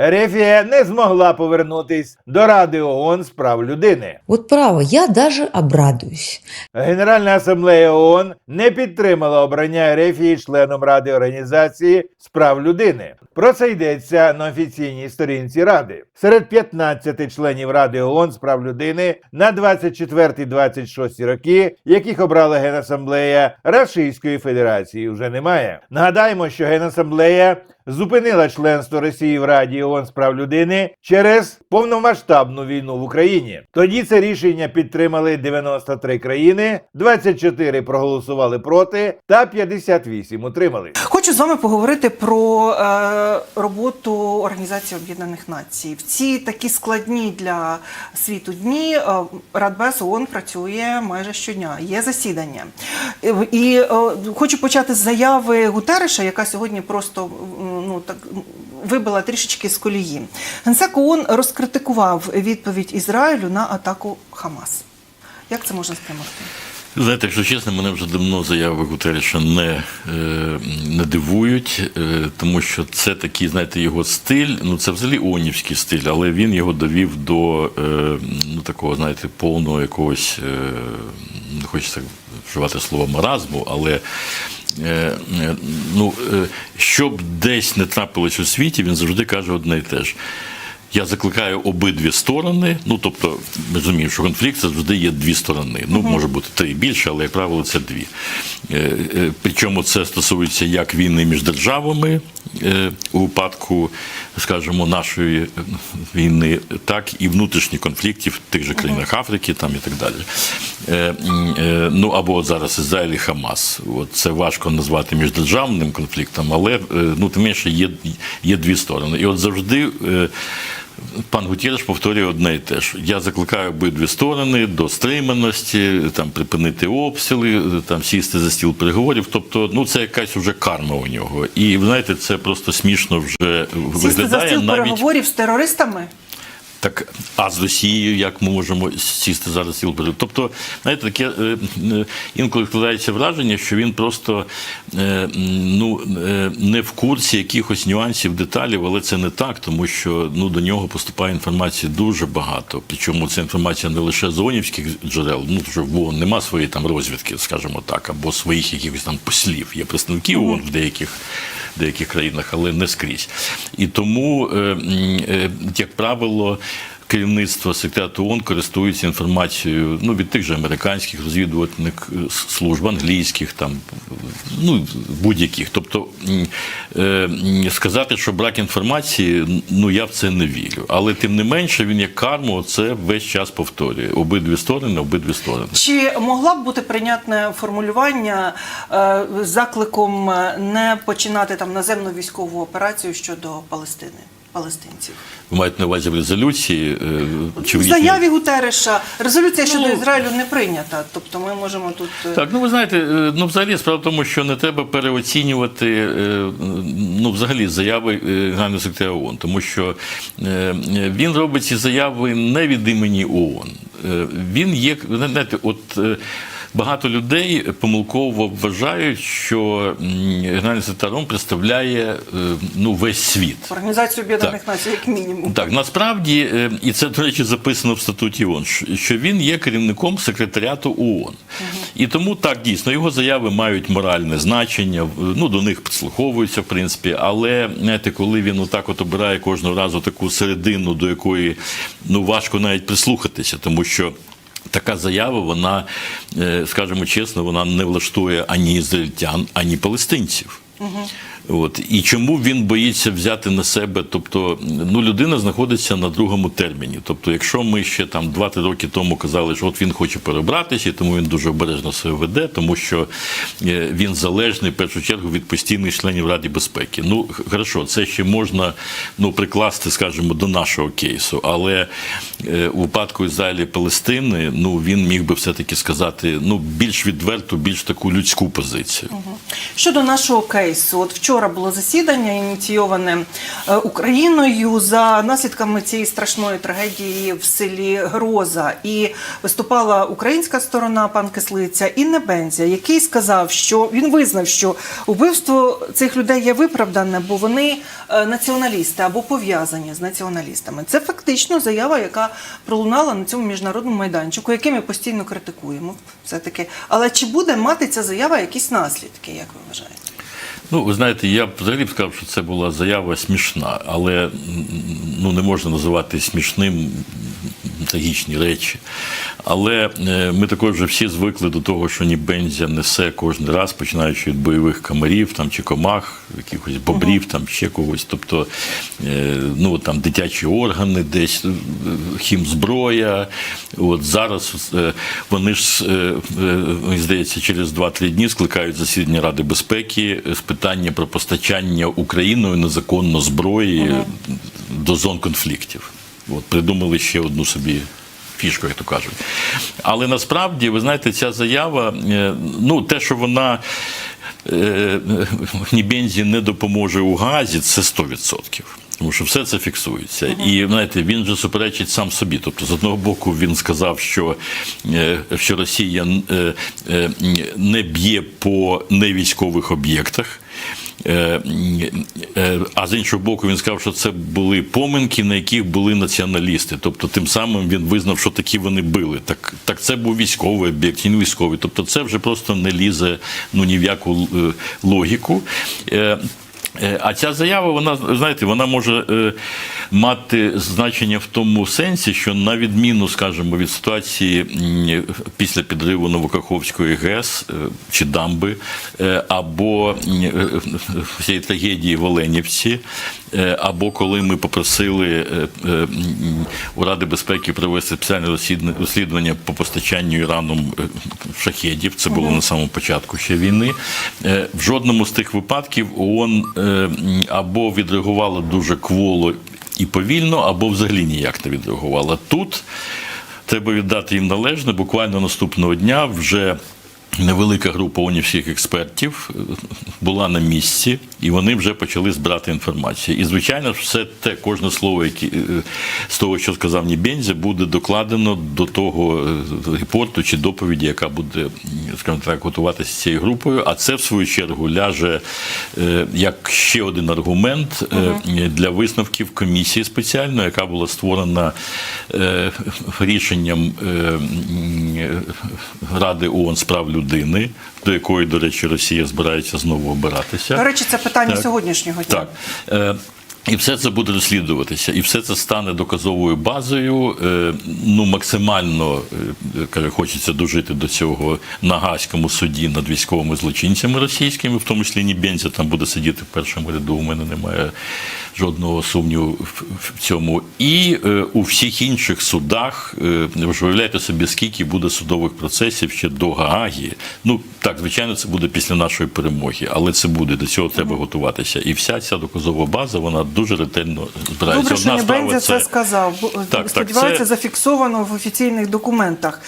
Ерефія не змогла повернутись до Ради ООН з прав людини. Вот право, я даже обрадуюсь. Генеральна асамблея ООН не підтримала обрання Ерефії членом Ради Організації з прав людини. Про це йдеться на офіційній сторінці Ради. Серед 15 членів Ради ООН з прав людини на 24-26 роки, яких обрала Генасамблея Рашистської Федерації, вже немає. Нагадаємо, що Генасамблея зупинила членство Росії в Раді ООН з прав людини через повномасштабну війну в Україні. Тоді це рішення підтримали 93 країни, 24 проголосували проти та 58 утримали. Хочу з вами поговорити про е, роботу Організації Об'єднаних Націй. В ці такі складні для світу дні е, Радбез ООН працює майже щодня. Є засідання. І, е, хочу почати з заяви Гутереша, яка сьогодні просто м, ну так вибила трішечки з колії. Генсек ООН розкритикував відповідь Ізраїлю на атаку Хамас. Як це можна сприймати? Знаєте, якщо чесно, мене вже давно заяви Гутерреша не, е, не дивують, е, тому що це такий, знаєте, його стиль, ну це взагалі онівський стиль, але він його довів до е, ну, такого, знаєте, повного якогось, не хочеться вживати слово маразму, але ну, е, щоб десь не трапилось у світі, він завжди каже одне і те ж. Я закликаю обидві сторони. Ну тобто, ми розуміємо, що конфлікт це завжди є дві сторони. Ну може бути три і більше, але як правило, це дві. Е, е, Причому це стосується як війни між державами е, у випадку, скажімо, нашої е, війни, так і внутрішніх конфліктів в тих же країнах Африки, там і так далі. Е, е, Ну або зараз Ізраїль і Хамас. От це важко назвати міждержавним конфліктом, але е, ну тим менше є, є дві сторони. І от завжди. Пан Гутєреш повторює одне і те ж. Я закликаю обидві сторони до стриманості, там припинити обстріли, там сісти за стіл переговорів. Тобто, ну це якась вже карма у нього. І ви знаєте, це просто смішно вже Сісти за виглядає стіл навіть. переговорів з терористами? Так, а з Росією як ми можемо сісти зараз стіл переговорів? Тобто, знаєте, таке е, е, інколи складається враження, що він просто е, ну, не в курсі якихось нюансів, деталів, але це не так, тому що ну, до нього поступає інформації дуже багато. Причому ця інформація не лише з ООНівських джерел, ну тому що в ООН нема своєї там розвідки, скажімо так, або своїх якихось там послів. Є представники ООН в деяких деяких країнах, але не скрізь. І тому, як правило, керівництво секретаріату ООН користується інформацією ну, від тих же американських розвідувальних е, служб, англійських, там, ну, будь-яких. Тобто е, сказати, що брак інформації, ну я в це не вірю. Але тим не менше він як карму це весь час повторює. Обидві сторони, обидві сторони. Чи могла б бути прийнятне формулювання е, закликом е, не починати там наземну військову операцію щодо Палестини? Палестинців Ви маєте на увазі в резолюції е, чи в заяві Гутереша резолюція щодо Ну, Ізраїлю не прийнята. Тобто ми можемо тут е, Так, ну ви знаєте, е, ну взагалі справа в тому, що не треба переоцінювати ну, взагалі заяви Генерального секретаря ООН, тому що він робить ці заяви не від імені ООН. Він є, знаєте, от. Багато людей помилково вважають, що Генеральний секретар ООН представляє е, ну, весь світ. Організацію Об'єднаних Націй, як мінімум. Так, насправді, е, і це, до речі, записано в статуті ООН, що- він є керівником секретаріату ООН. І тому так дійсно його заяви мають моральне значення, ну до них підслуховуються, в принципі. Але знаєте, коли він отак от обирає кожного разу таку середину, до якої ну важко навіть прислухатися, тому що. Така заява, вона, е, скажімо чесно, вона не влаштує ані ізраїльтян, ані палестинців. От і чому він боїться взяти на себе? Тобто, ну людина знаходиться на другому терміні. Тобто, якщо ми ще там 2-3 роки тому казали, що от він хоче перебратися, і тому він дуже обережно себе веде, тому що е, він залежний в першу чергу від постійних членів Ради безпеки. Ну хорошо, це ще можна ну прикласти, скажімо, до нашого кейсу, але е, у випадку Ізраїля і Палестини, ну він міг би все таки сказати ну більш відверту, більш таку людську позицію. Щодо нашого кейсу, от вчора вчора було засідання, ініційоване е, Україною за наслідками цієї страшної трагедії в селі Гроза. І виступала українська сторона, пан Кислиця, і Небензя, який сказав, що він визнав, що вбивство цих людей є виправдане, бо вони е, націоналісти або пов'язані з націоналістами. Це фактично заява, яка пролунала на цьому міжнародному майданчику, який ми постійно критикуємо. Все таки, але чи буде мати ця заява якісь наслідки, як ви вважаєте? Ну, ви знаєте, я б взагалі б сказав, що це була заява смішна, але ну, не можна називати смішним трагічні речі. Але е, ми також вже всі звикли до того, що Нібензя несе кожен раз, починаючи від бойових камарів там, чи комах, якихось бобрів, там, ще когось. Тобто е, ну, там, дитячі органи, десь е, хімзброя. От зараз вони ж, мені здається, через 2-3 дні скликають засідання Ради безпеки з питання про постачання Україною незаконно зброї до зон конфліктів. От придумали ще одну собі. Фішку, як то кажуть. Але насправді, ви знаєте, ця заява, е, ну, те, що вона е, Нібензі не допоможе у газі, це 100%. Тому що все це фіксується. І знаєте, він же суперечить сам собі. Тобто, з одного боку, він сказав, що, е, що Росія е, е, не б'є по невійськових об'єктах. Е, е, А з іншого боку, він сказав, що це були поминки, на яких були націоналісти. Тобто, тим самим він визнав, що такі вони били. Так, так це був військовий об'єкт, не військовий. Тобто, це вже просто не лізе ну, ні в яку е, логіку. Е, А ця заява, вона знаєте, вона може е, мати значення в тому сенсі, що на відміну, скажімо, від ситуації після підриву Новокаховської ГЕС е, чи дамби, або е, всієї трагедії в Оленівці, або коли ми попросили е, е, у Ради безпеки провести спеціальне розслідування- по постачанню Іраном е, шахедів, це було на самому початку ще війни. Е, В жодному з тих випадків ООН е, або відреагувала дуже кволо і повільно, або взагалі ніяк не відреагувала. Тут треба віддати їм належне. Буквально наступного дня вже. Невелика група унівських експертів е, була на місці, і вони вже почали збирати інформацію. І, звичайно, все те, кожне слово, яке, е, з того, що сказав Нібензі, буде докладено до того е, репорту чи доповіді, яка буде, скажімо так, готуватися цією групою. А це, в свою чергу, ляже е, як ще один аргумент е, для висновків комісії спеціальної, яка була створена е, рішенням Ради ООН з прав людини, до якої, до речі, Росія збирається знову обиратися. До речі, це питання Так. сьогоднішнього дня. Так. І все це буде розслідуватися, і все це стане доказовою базою. Е, ну, максимально е, каже, хочеться дожити до цього на Гаазькому суді над військовими злочинцями російськими, в тому числі Нібенця там буде сидіти в першому ряду. У мене немає жодного сумніву в- цьому. І е, у всіх інших судах, ви уявляєте собі, скільки буде судових процесів ще до Гаагі. Ну так, звичайно, це буде після нашої перемоги, але це буде до цього треба готуватися. І вся ця доказова база вона дуже ретельно збирається. Добре, що Одна справа Небензя це сказав. Так, так, Сподіваюся, це- зафіксовано в офіційних документах.